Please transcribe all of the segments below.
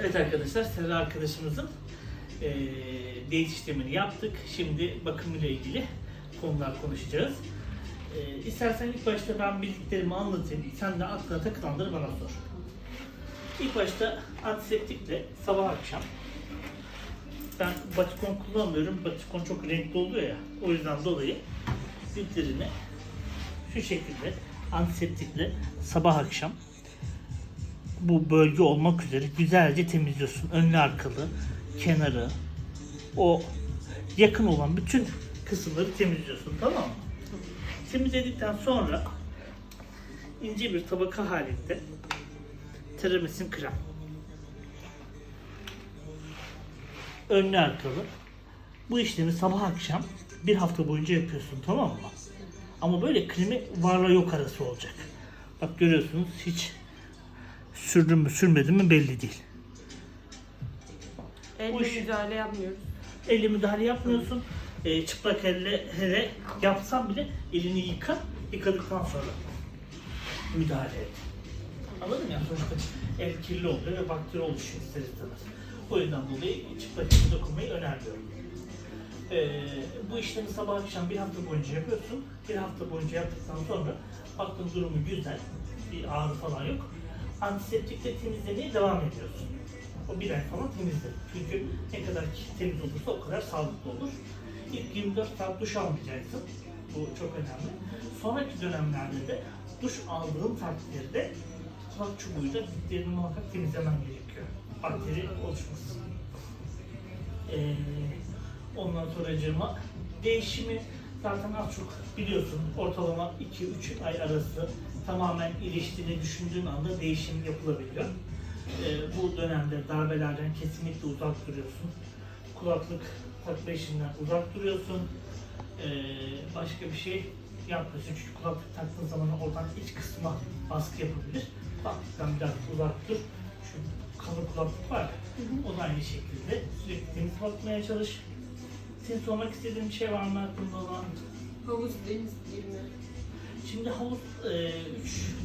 Evet arkadaşlar, Serra arkadaşımızın eee değiş işlemini yaptık. Şimdi bakımıyla ilgili konular konuşacağız. Eee istersen ilk başta ben bildiklerimi anlatayım. Sen de aklına takılanları bana sor. İlk başta antiseptikle sabah akşam ben batikon kullanmıyorum. Batikon çok renkli oluyor ya. O yüzden dolayı diplerini şu şekilde antiseptikle sabah akşam bu bölge olmak üzere güzelce temizliyorsun. Önlü arkalı, kenarı, o yakın olan bütün kısımları temizliyorsun tamam mı? Temizledikten sonra ince bir tabaka halinde teramisin krem. Önlü arkalı. Bu işlemi sabah akşam bir hafta boyunca yapıyorsun tamam mı? Ama böyle kremi varla yok arası olacak. Bak görüyorsunuz hiç sürdüm mü sürmedim mi belli değil. Elle Bu iş- müdahale yapmıyoruz. Elle müdahale yapmıyorsun. E, çıplak elle hele yapsan bile elini yıka. Yıkadıktan sonra müdahale et. Anladın mı? Yani sonuçta el kirli oluyor ve bakteri oluşuyor ister istemez. O yüzden dolayı çıplak elle dokunmayı önermiyorum. E, bu işlemi sabah akşam bir hafta boyunca yapıyorsun. Bir hafta boyunca yaptıktan sonra baktığın durumu güzel. Bir ağrı falan yok. Antiseptikle temizlemeye devam ediyorsun. O bir ay falan temizle. Çünkü ne kadar temiz olursa o kadar sağlıklı olur. İlk 24 saat duş almayacaksın. Bu çok önemli. Sonraki dönemlerde de duş aldığın takdirde kulak çubuğuyla diplerini muhakkak temizlemen gerekiyor. Bakteri oluşmasın. Ee, ondan sonra değişimi zaten az çok biliyorsun. Ortalama 2-3 ay arası tamamen iyileştiğini düşündüğün anda değişim yapılabiliyor. Ee, bu dönemde darbelerden kesinlikle uzak duruyorsun. Kulaklık takma işinden uzak duruyorsun. Ee, başka bir şey yapmıyorsun. Çünkü kulaklık taktığın zaman oradan iç kısma baskı yapabilir. Kulaklıktan biraz uzak dur. Şu kalın kulaklık var o da aynı şekilde sürekli temiz bakmaya çalış. Senin sormak istediğin bir şey var mı aklında olan? Havuz deniz girme. Şimdi havuz e,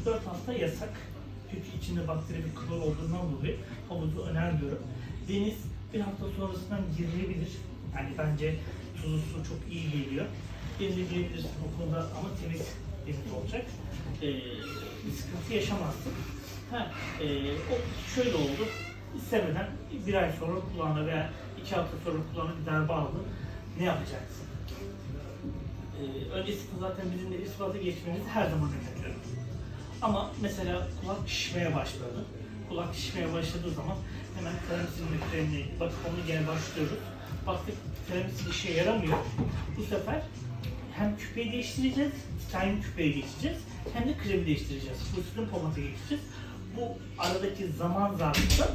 3-4 hafta yasak. Çünkü içinde bakteri bir klor olduğundan dolayı havuzu önermiyorum. Deniz bir hafta sonrasından girilebilir. Yani bence tuzlu su çok iyi geliyor. Denize girebilirsin o konuda ama temiz deniz olacak. E, bir sıkıntı yaşamazsın. Ha, e, o şöyle oldu. İstemeden bir ay sonra kulağına veya iki hafta sonra kulağına bir darbe aldın. Ne yapacaksın? Öncesinde zaten bizimle irtibata geçmenizi her zaman öneriyorum. Ama mesela kulak şişmeye başladı. Kulak şişmeye başladığı zaman hemen teramisin kremine bakıp onu gene başlıyoruz. Baktık teramisin işe yaramıyor. Bu sefer hem küpeyi değiştireceğiz, titanyum küpeye geçeceğiz, hem de kremi değiştireceğiz. Fluorescent pomata geçeceğiz. Bu aradaki zaman zarfında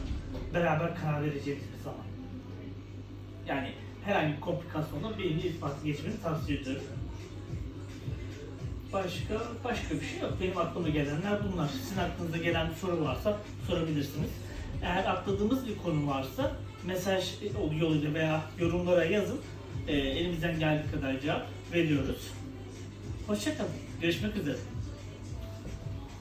beraber karar vereceğimiz bir zaman. Yani herhangi bir komplikasyonla birinci irtibatı geçmeni tavsiye ediyorum. Başka başka bir şey yok. Benim aklıma gelenler bunlar. Sizin aklınıza gelen bir soru varsa sorabilirsiniz. Eğer atladığımız bir konu varsa mesaj yoluyla veya yorumlara yazın. Ee, elimizden geldiği kadar cevap veriyoruz. Hoşçakalın. Görüşmek üzere.